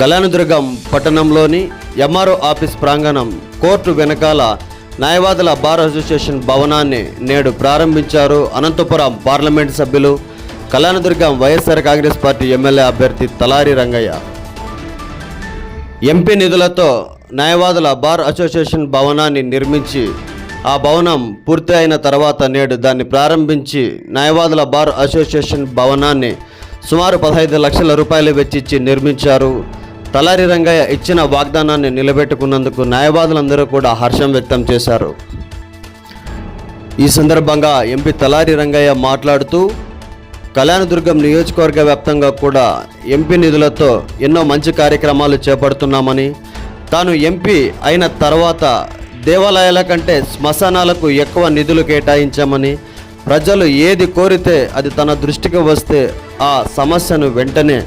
కళ్యాణదుర్గం పట్టణంలోని MRO office ప్రాంగణం court వెనకాల న్యాయవాదుల బార్ అసోసియేషన్ భవనాన్ని నేడు ప్రారంభించారు. అనంతపురం పార్లమెంటు సభ్యులు Kalyanadurgam YSR Congress party MLA అభ్యర్థి తలారి రంగయ్య. ఎంపీ నిధులతో న్యాయవాదుల బార్ అసోసియేషన్ భవనాన్ని నిర్మించి ఆ భవనం పూర్తి అయిన తర్వాత నేడు దాన్ని ప్రారంభించి న్యాయవాదుల బార్ అసోసియేషన్ భవనాన్ని సుమారు పదహైదు లక్షల రూపాయలు వెచ్చించి నిర్మించారు. తలారి రంగయ్య ఇచ్చిన వాగ్దానాన్ని నిలబెట్టుకున్నందుకు న్యాయవాదులందరూ కూడా హర్షం వ్యక్తం చేశారు. ఈ సందర్భంగా ఎంపీ తలారి రంగయ్య మాట్లాడుతూ కళ్యాణదుర్గం నియోజకవర్గ వ్యాప్తంగా కూడా ఎంపీ నిధులతో ఎన్నో మంచి కార్యక్రమాలు చేపడుతున్నామని తాను ఎంపీ అయిన తర్వాత దేవాలయాల కంటే శ్మశానాలకు ఎక్కువ నిధులు కేటాయించామని ప్రజలు ఏది కోరితే అది తన దృష్టికి వస్తే ఆ సమస్యను వెంటనే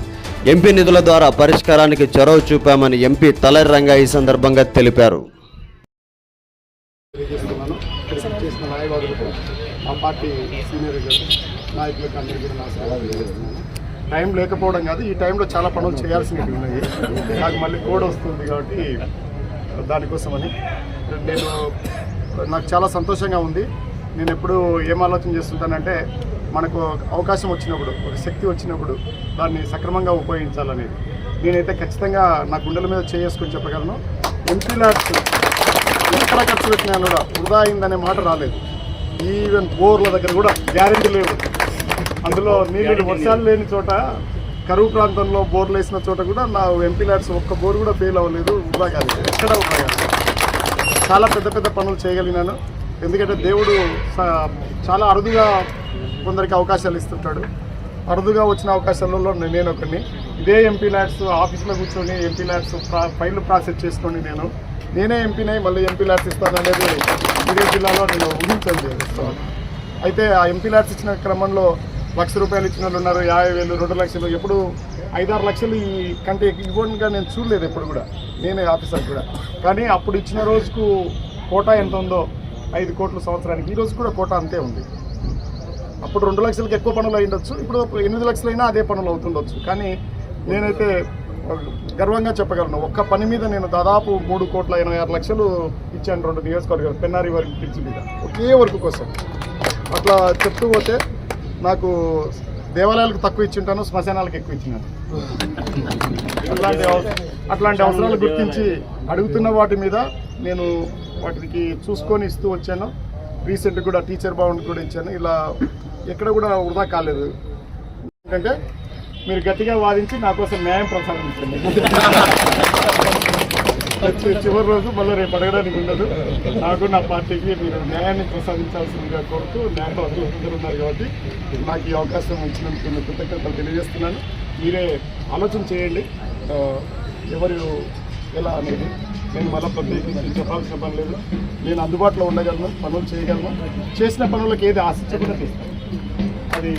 ఎంపీ నిధుల ద్వారా పరిష్కారానికి చొరవ చూపామని ఎంపీ తలరి రంగా ఈ సందర్భంగా తెలిపారు. టైం లేకపోవడం కాదు ఈ టైంలో చాలా పనులు చేయాల్సినవి ఉన్నాయి. నాకు మళ్ళీ కోడ్ వస్తుంది కాబట్టి దానికోసమని నేను నాకు చాలా సంతోషంగా ఉంది. నేను ఎప్పుడు ఏం ఆలోచన చేస్తుంటానంటే మనకు అవకాశం వచ్చినప్పుడు ఒక శక్తి వచ్చినప్పుడు దాన్ని సక్రమంగా ఉపయోగించాలనేది. నేనైతే ఖచ్చితంగా నా గుండెల మీద చేసుకొని చెప్పగలను. ఎంపీ ల్యాబ్స్ ఎక్కడ ఖర్చు పెట్టినా కూడా వృధా అయిందనే మాట రాలేదు. ఈవెన్ బోర్ల దగ్గర కూడా గ్యారెంటీ లేవు అందులో నీళ్ళు వర్షాలు లేని చోట కరువు ప్రాంతంలో బోర్లు వేసిన చోట కూడా నా ఎంపీ ల్యాడ్స్ ఒక్క బోర్ కూడా ఫెయిల్ అవ్వలేదు వృధా కాలేదు. ఎక్కడ వృధా కాలేదు. చాలా పెద్ద పెద్ద పనులు చేయగలిగినాను. ఎందుకంటే దేవుడు చాలా అరుదుగా కొందరికి అవకాశాలు ఇస్తుంటాడు. అరుదుగా వచ్చిన అవకాశాలలో నేను ఒకరిని ఇదే ఎంపీ ల్యాడ్స్ ఆఫీస్లో కూర్చొని ఎంపీ ల్యాడ్స్ ప్రా ప్రాసెస్ చేసుకొని నేను. నేనే ఎంపీనై మళ్ళీ ఎంపీ ల్యాడ్స్ ఇస్తాను అనేది ఇదే జిల్లాలో నేను ఊహించండి అయితే ఆ ఎంపీ ల్యాడ్స్ ఇచ్చిన క్రమంలో లక్ష రూపాయలు ఇచ్చిన వాళ్ళు ఉన్నారు. యాభై వేలు రెండు లక్షలు ఎప్పుడు ఐదారు లక్షలు ఈ కంటే ఇవ్వడంగా నేను చూడలేదు ఎప్పుడు కూడా. నేనే ఆఫీసర్ కూడా. కానీ అప్పుడు ఇచ్చిన రోజుకు కోటా ఎంత ఉందో ఐదు కోట్ల సంవత్సరానికి. ఈరోజు కూడా కోటా అంతే ఉంది. అప్పుడు రెండు లక్షలకి ఎక్కువ పనులు అయ్యుండొచ్చు ఇప్పుడు ఎనిమిది లక్షలైనా అదే పనులు అవుతుండొచ్చు. కానీ నేనైతే గర్వంగా చెప్పగలను ఒక్క పని మీద నేను దాదాపు మూడు కోట్ల ఎనభై ఆరు లక్షలు ఇచ్చాను రెండు నియోజకవర్గాలు పెన్నారి వర్క్ బ్రిడ్జ్ మీద. ఒకే వర్క్ కోసం. అట్లా చెప్తూ పోతే నాకు దేవాలయాలకు తక్కువ ఇచ్చింటాను శ్మశానాలకు ఎక్కువ ఇచ్చినాను. అట్లాంటి అట్లాంటి అవసరాలు గుర్తించి అడుగుతున్న వాటి మీద నేను వాటికి చూసుకొని ఇస్తూ వచ్చాను. రీసెంట్ కూడా టీచర్ బాండ్ కూడా ఇచ్చాను. ఇలా ఎక్కడ కూడా వృధా కాలేదు. ఎందుకంటే మీరు గట్టిగా వాదించి నా కోసం న్యాయం ప్రసాదించండి చివరి రోజు మళ్ళీ రేపు అడగడానికి ఉండదు. నాకు నా పార్టీకి మీరు న్యాయాన్ని ప్రసాదించాల్సిందిగా కోరుతూ న్యాయవాదులు అందరూ ఉన్నారు కాబట్టి నాకు ఈ అవకాశం ఇచ్చినందుకు నేను కృతజ్ఞతలు తెలియజేస్తున్నాను. మీరే ఆలోచన చేయండి. ఎవరు ఎలా అనేది నేను మళ్ళీ ప్రత్యేకించి చెప్పాల్సిన పని లేదు. నేను అందుబాటులో ఉండగలను పనులు చేయగలను. చేసిన పనులకు ఏది ఆశించకుండా చేస్తాను. అది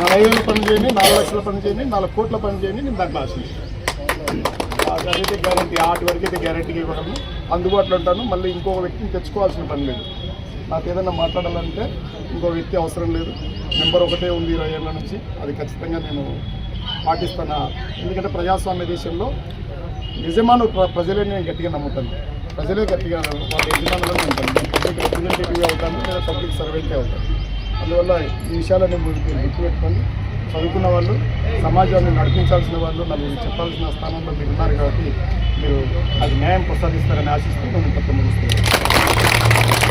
నలభై వేల పని చేయని నాలుగు లక్షల పని నాలుగు కోట్ల పని నేను దాంట్లో ఆశించాను. అదైతే గ్యారంటీ ఆటి వరకు అయితే గ్యారంటీగా ఇవ్వడము అందుబాటులో ఉంటాను. మళ్ళీ ఇంకో వ్యక్తిని తెచ్చుకోవాల్సిన పని లేదు. నాకు ఏదైనా మాట్లాడాలంటే ఇంకో వ్యక్తి అవసరం లేదు. నెంబర్ ఒకటే ఉంది ఇరవై ఏళ్ళ నుంచి. అది ఖచ్చితంగా నేను పాటిస్తాను. ఎందుకంటే ప్రజాస్వామ్య దేశంలో నిజమాను ప్ర- ప్రజలే నేను గట్టిగా నమ్ముతాను. ప్రజలే గట్టిగా వాళ్ళ యజమానులను ఉంటాను పబ్లిక్ అవుతాను. లేదా పబ్లిక్ సర్వెంటే అవుతాను. అందువల్ల ఈ విషయాలన్నీ మీరు మీరు చదువుకున్న వాళ్ళు సమాజాన్ని నడిపించాల్సిన వాళ్ళు నలుగురు చెప్పాల్సిన స్థానంలో మీరు ఉన్నారు కాబట్టి మీరు అది న్యాయం ప్రసాదిస్తారని ఆశిస్తూ నేను తప్ప ముగిస్తున్నాను.